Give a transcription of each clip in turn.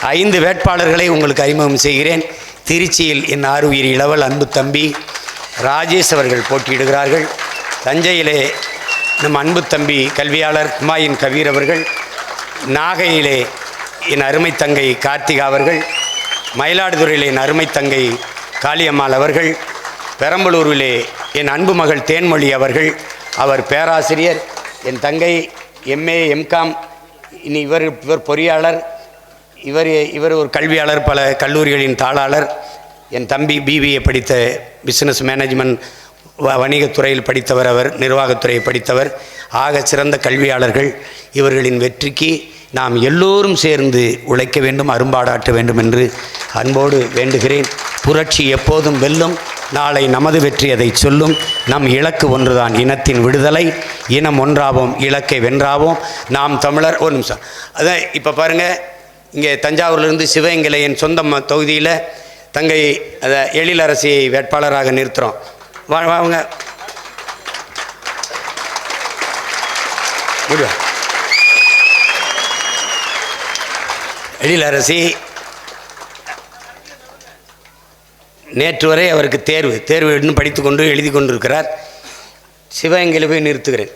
ஐந்து வேட்பாளர்களை உங்களுக்கு அறிமுகம் செய்கிறேன். திருச்சியில் என் ஆறுயிர் இளவல் அன்பு தம்பி ராஜேஷ் அவர்கள் போட்டியிடுகிறார்கள். தஞ்சையிலே நம் அன்பு தம்பி கல்வியாளர் குமாயின் கபீர் அவர்கள் நாகையிலே என் அருமை தங்கை கார்த்திகா அவர்கள் மயிலாடுதுறையிலே என் அருமை தங்கை காளியம்மாள் அவர்கள் பெரம்பலூரிலே என் அன்பு மகள் தேன்மொழி அவர்கள் அவர் பேராசிரியர் என் தங்கை எம்ஏ எம்காம் இனி இவர் இவர் பொறியாளர் இவர் இவர் ஒரு கல்வியாளர் பல கல்லூரிகளின் தாளாளர். என் தம்பி பிபிஏ படித்த பிஸ்னஸ் மேனேஜ்மெண்ட் வ- வணிகத்துறையில் படித்தவர் அவர் நிர்வாகத்துறையை படித்தவர். ஆக சிறந்த கல்வியாளர்கள். இவர்களின் வெற்றிக்கு நாம் எல்லோரும் சேர்ந்து உழைக்க வேண்டும் அரும்பாடாட்ட வேண்டும் என்று அன்போடு வேண்டுகிறேன். புரட்சி எப்போதும் வெல்லும். நாளை நமது வெற்றி அதை சொல்லும். நம் இலக்கு ஒன்றுதான் இனத்தின் விடுதலை. இனம் ஒன்றாவோம் இலக்கை வென்றாவோம். நாம் தமிழர் ஒரு நிமிஷம். அதான் இப்போ பாருங்கள் இங்கே தஞ்சாவூர்லேருந்து சிவகங்கையில் என் சொந்த தொகுதியில் தங்கை அதை எழிலரசியை வேட்பாளராக நிறுத்துகிறோம் வா வாங்க. முடிவா? எழிலரசி நேற்று வரை அவருக்கு தேர்வு தேர்வு இன்னும் படித்து கொண்டு எழுதி கொண்டிருக்கிறார். சிவகங்கையில் போய் நிறுத்துகிறேன்.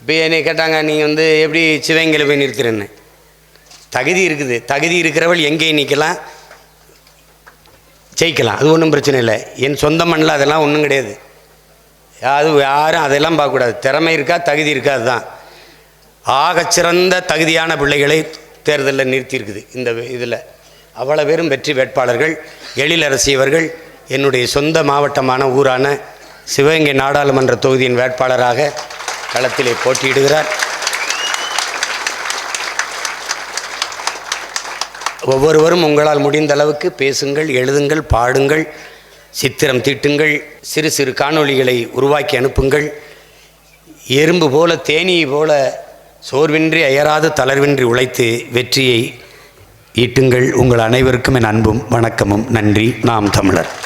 இப்போ என்னை கேட்டாங்க நீங்கள் வந்து எப்படி சிவகங்கையில் போய் நிறுத்துறேன்னு? தகுதி இருக்குது. தகுதி இருக்கிறவள் எங்கேயும் நிற்கலாம் ஜெயிக்கலாம். அது ஒன்றும் பிரச்சனை இல்லை. என் சொந்த மண்ணில் அதெல்லாம் ஒன்றும் கிடையாது. அது யாரும் அதெல்லாம் பார்க்கக்கூடாது. திறமை இருக்கா? தகுதி இருக்கா அதுதான் ஆகச்சிறந்த தகுதியான பிள்ளைகளை தேர்தலில் நிறுத்தியிருக்குது. இந்த இதில் அவ்வளோ பேரும் வெற்றி வேட்பாளர்கள் எழிலரசி அவர்கள் என்னுடைய சொந்த மாவட்டமான ஊரான சிவகங்கை நாடாளுமன்ற தொகுதியின் வேட்பாளராக களத்திலே போட்டியிடுகிறார். ஒவ்வொருவரும் உங்களால் முடிந்த அளவுக்கு பேசுங்கள் எழுதுங்கள் பாடுங்கள் சித்திரம் தீட்டுங்கள் சிறு சிறு காணொளிகளை உருவாக்கி அனுப்புங்கள். எறும்பு போல தேனீ போல சோர்வின்றி அயராது தளர்வின்றி உழைத்து வெற்றியை ஈட்டுங்கள். உங்கள் அனைவருக்கும் என் அன்பும் வணக்கமும். நன்றி. நாம் தமிழர்.